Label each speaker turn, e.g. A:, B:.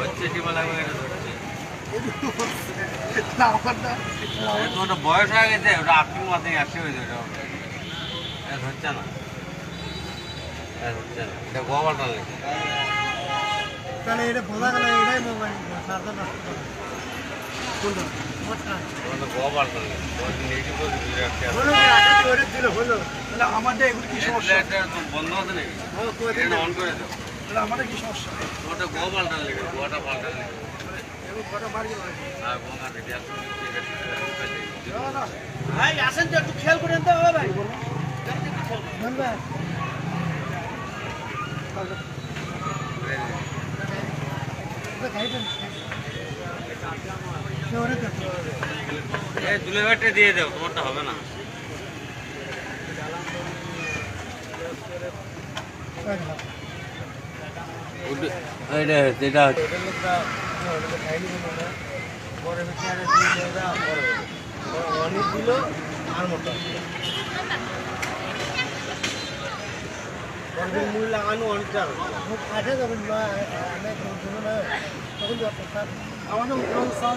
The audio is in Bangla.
A: వచ్చేసి
B: మళ్ళీ ওটা বয়স হয়ে গেছে ওটা আটটির মাথায় আসে হয়েছে ওটা হচ্ছে না। হচ্ছে না। এটা গোয়ালটা লেগে
A: তাহলে এটা বোঝা গেল এটাই মোবাইল চার্জার নষ্ট করে। কোনটা আমাদের এগুলো কি সমস্যা?
B: বন্ধ আছে নাকি? অন করে দাও।
A: আমাদের কি সমস্যা?
B: ওটা গোয়ালটা লেগে গোয়াটা পাল্টা লেগে গোয়া রেডি আছে
A: ভাই আসেন তো একটু খেয়াল করেন তো ভাই। ধন্যবাদ
B: এই দুলে ব্যাটে দিয়ে দাও তোমারটা হবে না। এটা এটা
A: অনেক দিল আর মতো মূল লাগানো অনেকটা কাঠে যাবেন না তখন স্যার